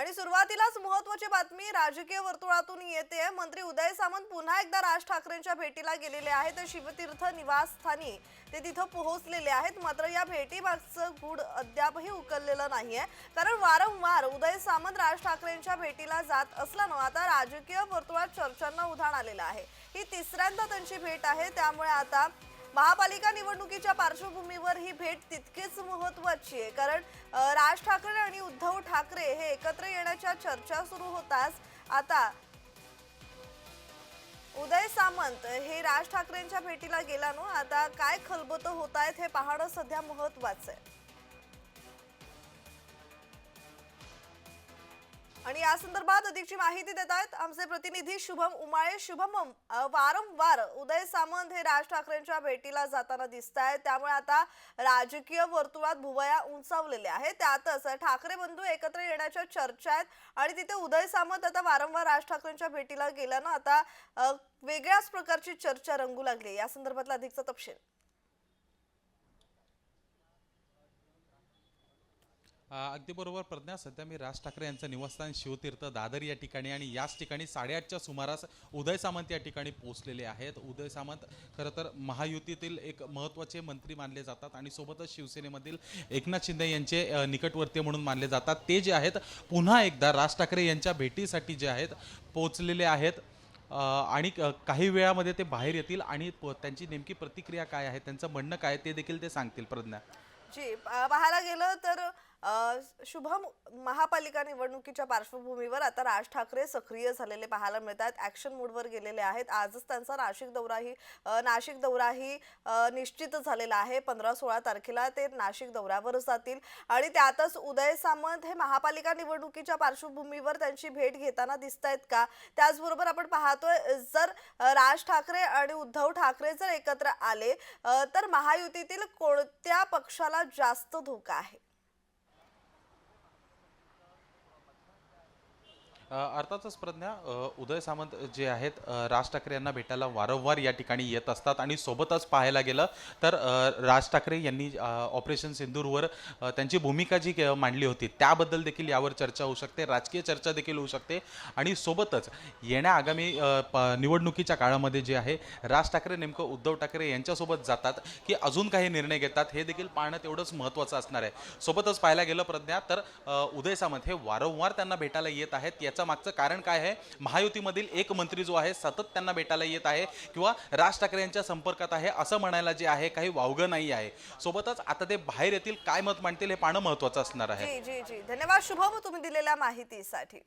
आणि सुरुवातीलाच महत्वाची बातमी राजकीय वर्तुळातून येते. मंत्री उदय सामंत पुन्हा एकदा राज ठाकरेंच्या भेटीला गेलेले आहेत. शिवतीर्थ निवासस्थानी ते तिथं पोहोचलेले आहेत. मात्र या भेटीमागचं गूढ अद्यापही उकललेलं नाहीये. कारण वारंवार उदय सामंत राज ठाकरेंच्या भेटीला जात असल्यानं आता राजकीय वर्तुळात चर्चांना उधाण आलेलं आहे. ही तिसऱ्यांदा त्यांची भेट आहे. त्यामुळे आता महापालिका निवडणुकीच्या पार्श्वभूमीवर ही भेट तितकीच महत्वाची आहे. कारण राज ठाकरे आणि उद्धव ठाकरे हे एकत्र येण्याच्या चर्चा सुरू होताच. आता उदय सामंत हे राज ठाकरेंच्या भेटीला गेल्यानं आता काय खलबत होत आहेत हे पाहणं सध्या महत्वाचं आहे. आणि या संदर्भात अधिकची माहिती देत आहेत आमचे प्रतिनिधी शुभम उमाळे. शुभम वारंवार उदय सामंत हे राज ठाकरेंच्या भेटीला जाताना दिसत आहेत. त्यामुळे आता राजकीय वर्तुळात भुवया उंचावलेल्या आहेत. त्यातच ठाकरे बंधू एकत्र येण्याच्या चर्चा आहेत आणि तिथे उदय सामंत आता वारंवार राज ठाकरेंच्या भेटीला गेल्यानं आता वेगळ्याच प्रकारची चर्चा रंगू लागली या संदर्भातला अधिकचा तपशील. अगदी बरोबर प्रज्ञा. सध्या मी राज ठाकरे यांचं निवासस्थान शिवतीर्थ दादर या ठिकाणी आणि याच ठिकाणी साडेआठच्या सुमारास उदय सामंत या ठिकाणी पोहोचलेले आहेत. उदय सामंत खरं तर महायुतीतील एक महत्त्वाचे मंत्री मानले जातात आणि सोबतच शिवसेनेमधील एकनाथ शिंदे यांचे निकटवर्तीय म्हणून मानले जातात. ते जे आहेत पुन्हा एकदा राज ठाकरे यांच्या भेटीसाठी जे आहेत पोचलेले आहेत. आणि काही वेळामध्ये ते बाहेर येतील आणि प- त्यांची नेमकी प्रतिक्रिया काय आहे त्यांचं म्हणणं काय ते देखील ते सांगतील प्रज्ञा. जी पाहायला गेलं तर शुभम महापालिका निवडणुकीच्या पार्श्वभूमीवर आता राज ठाकरे सक्रिय झालेले पाहायला मिळत आहेत ऍक्शन मोडवर गेलेले आहेत. आजच त्यांचा नाशिक दौराही नाशिक दौराही निश्चित झालेला आहे. पंधरा सोळा तारखेला ते नाशिक दौऱ्यावर जातील. आणि त्यातच उदय सामंत हे महापालिका निवडणुकीच्या पार्श्वभूमीवर त्यांची भेट घेताना दिसत आहेत का? त्याचबरोबर आपण पाहतोय जर राज ठाकरे आणि उद्धव ठाकरे जर एकत्र आले तर महायुतीतील कोणत्या पक्षाला जास्त धोका आहे? अर्थातच प्रज्ञा उदय सामंत जे आहेत राज ठाकरे यांना भेटायला वारंवार या ठिकाणी येत असतात आणि सोबतच पाहायला गेलं तर राज ठाकरे यांनी ऑपरेशन सिंदूरवर त्यांची भूमिका जी मांडली होती त्याबद्दल देखील यावर चर्चा होऊ शकते राजकीय चर्चा देखील होऊ शकते आणि सोबतच येण्या आगामी प- निवडणुकीच्या काळामध्ये जे आहे राज ठाकरे नेमकं उद्धव ठाकरे यांच्यासोबत जातात की अजून काही निर्णय घेतात हे देखील पाहणं तेवढंच महत्त्वाचं असणार आहे. सोबतच पाहायला गेलं प्रज्ञा तर उदय सामंत हे वारंवार त्यांना भेटायला येत आहेत याचं मागचं कारण काय आहे? महायुतीमधील एक मंत्री जो आहे सतत त्यांना भेटायला येत आहे किंवा राज ठाकरे यांच्या संपर्कात आहे असं म्हणायला जे आहे काही वावगं नाही आहे. सोबतच आता ते बाहेर येतील काय मत मांडतील हे पाहणं महत्वाचं असणार आहे. जी जी जी. धन्यवाद शुभम तुम्ही दिलेल्या माहितीसाठी.